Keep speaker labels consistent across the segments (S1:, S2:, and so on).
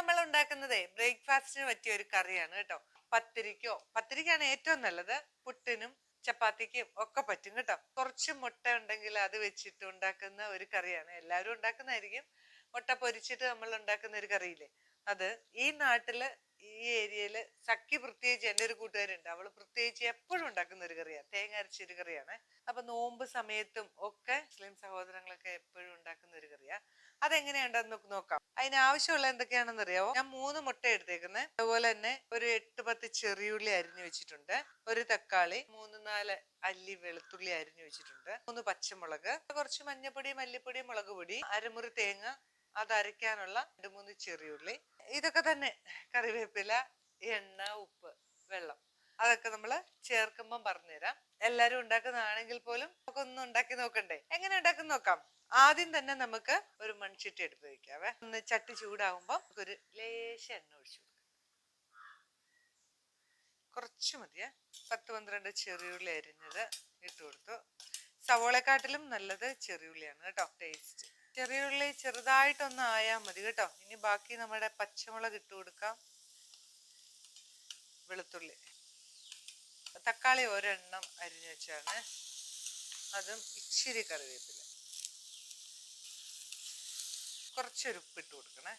S1: നമ്മൾ ഉണ്ടാക്കുന്നതേ ബ്രേക്ക്ഫാസ്റ്റിന് പറ്റിയ ഒരു കറിയാണ് കേട്ടോ. പത്തിരിക്കോ പത്തിരിക്കാണ് ഏറ്റവും നല്ലത്. പുട്ടിനും ചപ്പാത്തിക്കും ഒക്കെ പറ്റും കേട്ടോ. കുറച്ച് മുട്ട ഉണ്ടെങ്കിൽ അത് വെച്ചിട്ട് ഉണ്ടാക്കുന്ന ഒരു കറിയാണ്. എല്ലാവരും ഉണ്ടാക്കുന്നതായിരിക്കും. മുട്ട പൊരിച്ചിട്ട് നമ്മൾ ഉണ്ടാക്കുന്ന ഒരു കറിയില്ലേ? അത് ഈ നാട്ടിൽ ഈ ഏരിയയിൽ സഖി പ്രത്യേകിച്ച് എന്റെ ഒരു കൂട്ടുകാരുണ്ട് അവൾ പ്രത്യേകിച്ച് എപ്പോഴും ഉണ്ടാക്കുന്ന ഒരു കറിയാണ്. തേങ്ങ അരച്ചൊരു കറിയാണ്. അപ്പൊ നോമ്പ് സമയത്തും ഒക്കെ മുസ്ലിം സഹോദരങ്ങളൊക്കെ എപ്പോഴും ഉണ്ടാക്കുന്ന ഒരു കറിയാ. അതെങ്ങനെയുണ്ടെന്ന് നോക്കാം അതിന് ആവശ്യമുള്ള എന്തൊക്കെയാണെന്ന് അറിയാവോ? ഞാൻ മൂന്ന് മുട്ട എടുത്തേക്കുന്നത് അതുപോലെ തന്നെ ഒരു എട്ട് പത്ത് ചെറിയുള്ളി അരിഞ്ഞു വെച്ചിട്ടുണ്ട്. ഒരു തക്കാളി മൂന്ന് നാല് അല്ലി വെളുത്തുള്ളി അരിഞ്ഞു വെച്ചിട്ടുണ്ട്. മൂന്ന് പച്ചമുളക് കുറച്ച് മഞ്ഞപ്പൊടി മല്ലിപ്പൊടി മുളക് പൊടി അരമുറി തേങ്ങ അത് അരയ്ക്കാനുള്ള രണ്ട് മൂന്ന് ചെറിയുള്ളി. ഇതൊക്കെ തന്നെ കറിവേപ്പില എണ്ണ ഉപ്പ് വെള്ളം. അതൊക്കെ നമ്മൾ ചേർക്കുമ്പം പറഞ്ഞുതരാം. എല്ലാരും ഉണ്ടാക്കുന്നതാണെങ്കിൽ പോലും നമുക്കൊന്ന് ഉണ്ടാക്കി നോക്കണ്ടേ? എങ്ങനെ ഉണ്ടാക്കി നോക്കാം? ആദ്യം തന്നെ നമുക്ക് ഒരു മൺചട്ടി എടുത്ത് വെക്കാവേ. ഒന്ന് ചട്ടി ചൂടാകുമ്പോൾ നമുക്കൊരു ലേശ എണ്ണ ഒഴിച്ചു കുറച്ച് മതിയേ. പത്ത് പന്ത്രണ്ട് ചെറിയുള്ളി അരിഞ്ഞത് ഇട്ട് കൊടുത്തു. സവോളക്കാട്ടിലും നല്ലത് ചെറിയുള്ളിയാണ് കേട്ടോ. ടേസ്റ്റ് ചെറിയുള്ളി ചെറുതായിട്ടൊന്ന് ആയാൽ മതി കേട്ടോ. ഇനി ബാക്കി നമ്മുടെ പച്ചമുളക് ഇട്ട് കൊടുക്കാം. വെളുത്തുള്ളി. തക്കാളി ഒരെണ്ണം അരിഞ്ഞു വെച്ചാണ്. അതും ഇച്ചിരി കറിവേപ്പില. കുറച്ചൊരു ഉപ്പിട്ട് കൊടുക്കണേ.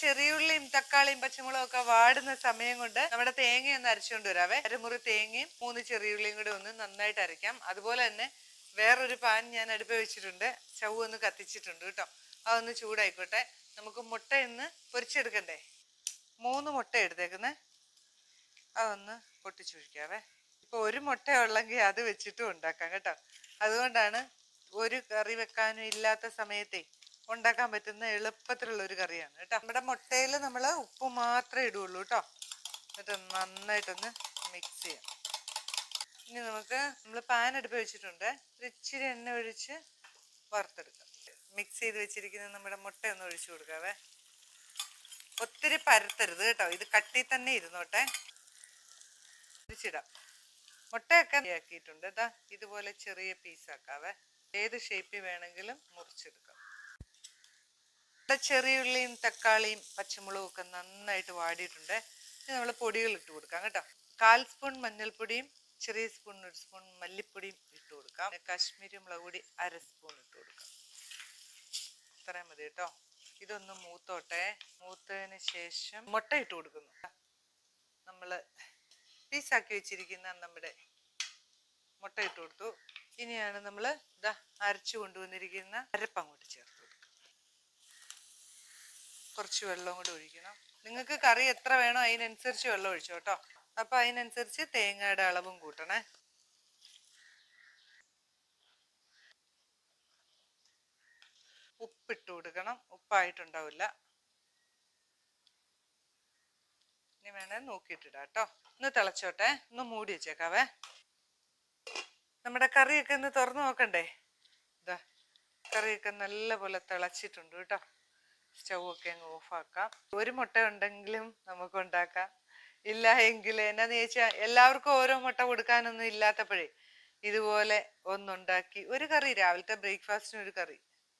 S1: ചെറിയുള്ളിയും തക്കാളിയും പച്ചമുളകും ഒക്കെ വാടുന്ന സമയം കൊണ്ട് നമ്മുടെ തേങ്ങ ഒന്ന് അരച്ചുകൊണ്ട് വരാവേ. അരമുറി തേങ്ങയും മൂന്ന് ചെറിയുള്ളിയും കൂടെ ഒന്ന് നന്നായിട്ട് അരയ്ക്കാം. അതുപോലെ തന്നെ വേറൊരു പാൻ ഞാൻ അടുപ്പ് വെച്ചിട്ടുണ്ട്. ചവ് ഒന്ന് കത്തിച്ചിട്ടുണ്ട് കേട്ടോ. അതൊന്ന് ചൂടായിക്കോട്ടെ. നമുക്ക് മുട്ട ഇന്ന് പൊരിച്ചെടുക്കണ്ടേ? മൂന്ന് മുട്ട എടുത്തേക്കുന്നേ. അതൊന്ന് പൊട്ടിച്ചൊഴിക്കാവേ. ഇപ്പൊ ഒരു മുട്ട ഉള്ളെങ്കിൽ അത് വെച്ചിട്ടും ഉണ്ടാക്കാം കേട്ടോ. അതുകൊണ്ടാണ് ഒരു കറി വെക്കാനും ഇല്ലാത്ത സമയത്തെ ഉണ്ടാക്കാൻ പറ്റുന്ന എളുപ്പത്തിലുള്ള ഒരു കറിയാണ് കേട്ടോ. നമ്മുടെ മുട്ടയിൽ നമ്മൾ ഉപ്പ് മാത്രമേ ഇടുള്ളൂ കേട്ടോ. എന്നിട്ട് നന്നായിട്ടൊന്ന് മിക്സ് ചെയ്യാം. ഇനി നമുക്ക് നമ്മൾ പാൻ അടുപ്പ് വെച്ചിട്ടുണ്ട്. ഇച്ചിരി എണ്ണ ഒഴിച്ച് വറുത്തെടുക്കാം. മിക്സ് ചെയ്ത് വെച്ചിരിക്കുന്ന നമ്മുടെ മുട്ട ഒന്ന് ഒഴിച്ചു കൊടുക്കാവേ. ഒത്തിരി പരത്തരുത് കേട്ടോ. ഇത് കട്ടി തന്നെ ഇരുന്നോട്ടെ. തിരിച്ചിടാം. മുട്ടയൊക്കെ ആക്കിയിട്ടുണ്ട്. ഇതാ ഇതുപോലെ ചെറിയ പീസാക്കാവേ ഏത് ഷേപ്പിൽ വേണമെങ്കിലും മുറിച്ചെടുക്കാം. ഇവിടെ ചെറിയുള്ളിയും തക്കാളിയും പച്ചമുളകും ഒക്കെ നന്നായിട്ട് വാടിയിട്ടുണ്ട്. ഇനി നമ്മൾ പൊടികൾ ഇട്ട് കൊടുക്കാം കേട്ടോ. കാൽ സ്പൂൺ മഞ്ഞൾപ്പൊടിയും ചെറിയ സ്പൂൺ ഒരു സ്പൂൺ മല്ലിപ്പൊടിയും ഇട്ട് കൊടുക്കാം. കാശ്മീരി മുളക് പൊടി അര സ്പൂൺ ഇട്ട് കൊടുക്കാം. ഇത്രയും മതി കേട്ടോ. ഇതൊന്ന് മൂത്തോട്ടെ. മൂത്തതിന് ശേഷം മുട്ട ഇട്ട് കൊടുക്കുന്നു. നമ്മൾ പീസാക്കി വെച്ചിരിക്കുന്ന നമ്മുടെ മുട്ട ഇട്ട് കൊടുത്തു. ഇനിയാണ് നമ്മൾ ഇതാ അരച്ചു കൊണ്ടുവന്നിരിക്കുന്ന അരപ്പ് അങ്ങോട്ട് ചേർത്ത് കുറച്ച് വെള്ളം കൂടെ ഒഴിക്കണം. നിങ്ങൾക്ക് കറി എത്ര വേണോ അതിനനുസരിച്ച് വെള്ളം ഒഴിച്ചോ കേട്ടോ. അപ്പൊ അതിനനുസരിച്ച് തേങ്ങയുടെ അളവും കൂട്ടണേ. ഉപ്പിട്ട് കൊടുക്കണം. ഉപ്പായിട്ടുണ്ടാവില്ല. ഇനി വേണേ നോക്കിയിട്ടിടാം കേട്ടോ ഒന്ന് തിളച്ചോട്ടെ ഒന്ന് മൂടി വെച്ചേക്കാവേ. നമ്മുടെ കറിയൊക്കെ ഒന്ന് തുറന്നു നോക്കണ്ടേ? ഇതാ കറിയൊക്കെ നല്ലപോലെ തിളച്ചിട്ടുണ്ട് കേട്ടോ. സ്റ്റൗ ഒക്കെ അങ്ങ് ഓഫാക്കാം. ഒരു മുട്ട ഉണ്ടെങ്കിലും നമുക്ക് ഉണ്ടാക്കാം. ഇല്ല എങ്കിൽ എന്നാന്ന് ചോദിച്ചാൽ എല്ലാവർക്കും ഓരോ മുട്ട കൊടുക്കാനൊന്നും ഇല്ലാത്തപ്പോഴേ ഇതുപോലെ ഒന്നുണ്ടാക്കി. ഒരു കറി രാവിലത്തെ ബ്രേക്ക്ഫാസ്റ്റിന് ഒരു കറി.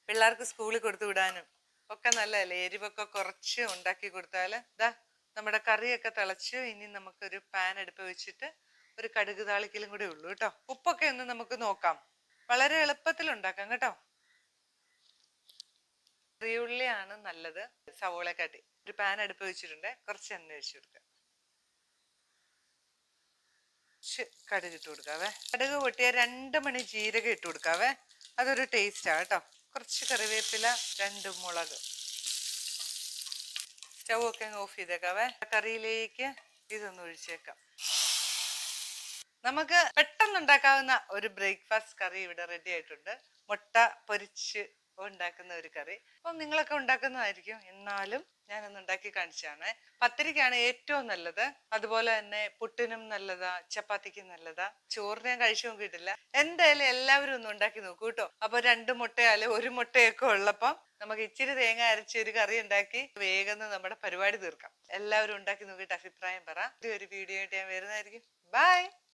S1: പിള്ളേർക്ക് സ്കൂളിൽ കൊടുത്തു വിടാനും ഒക്കെ നല്ലതല്ലേ? എരിവൊക്കെ കുറച്ച് ഉണ്ടാക്കി കൊടുത്താൽ ഇതാ നമ്മുടെ കറിയൊക്കെ തിളച്ച് ഇനി നമുക്കൊരു പാൻ അടുപ്പ് വെച്ചിട്ട് ഒരു കടുക് താളിക്കലും കൂടെ ഉള്ളൂ കേട്ടോ. ഉപ്പൊക്കെ ഒന്ന് നമുക്ക് നോക്കാം. വളരെ എളുപ്പത്തിൽ ഉണ്ടാക്കാം കേട്ടോ. ചെറിയുള്ളിയാണ് നല്ലത്. സവോള കാട്ടി ഒരു പാൻ അടുപ്പ് വെച്ചിട്ടുണ്ട്. കുറച്ച് എണ്ണ ഒഴിച്ചു കൊടുക്കുക. കടുക് ഇട്ട് കൊടുക്കാവേ. കടുക് പൊട്ടിയ രണ്ട് മണി ജീരകം ഇട്ട് കൊടുക്കാവേ. അതൊരു ടേസ്റ്റാ കേട്ടോ. കുറച്ച് കറിവേപ്പില രണ്ട് മുളക്. സ്റ്റൗ ഒക്കെ ഓഫ് ചെയ്തേക്കാവേ കറിയിലേക്ക് ഇതൊന്ന് ഒഴിച്ചേക്കാം. നമുക്ക് പെട്ടെന്ന് ഉണ്ടാക്കാവുന്ന ഒരു ബ്രേക്ക്ഫാസ്റ്റ് കറി ഇവിടെ റെഡി ആയിട്ടുണ്ട്. മുട്ട പൊരിച്ച് ഉണ്ടാക്കുന്ന ഒരു കറി. അപ്പം നിങ്ങളൊക്കെ ഉണ്ടാക്കുന്നതായിരിക്കും. എന്നാലും ഞാനൊന്ന് ഉണ്ടാക്കി കാണിച്ചാണ്. പത്തിരിക്കാണ് ഏറ്റവും നല്ലത്. അതുപോലെ തന്നെ പുട്ടിനും നല്ലതാ ചപ്പാത്തിക്കും നല്ലതാ. ചോറിന് ഞാൻ കഴിച്ചു നോക്കിയിട്ടില്ല. എന്തായാലും എല്ലാവരും ഒന്ന് ഉണ്ടാക്കി നോക്കൂ കേട്ടോ. അപ്പൊ രണ്ട് മുട്ടയാലും ഒരു മുട്ടയൊക്കെ ഉള്ളപ്പം നമുക്ക് ഇച്ചിരി തേങ്ങ അരച്ച് ഒരു കറി ഉണ്ടാക്കി വേഗം നമ്മുടെ പരിപാടി തീർക്കാം. എല്ലാവരും ഉണ്ടാക്കി നോക്കിയിട്ട് അഭിപ്രായം പറ. ഒരു വീഡിയോ ആയിട്ട് ഞാൻ വരുന്നതായിരിക്കും. ബൈ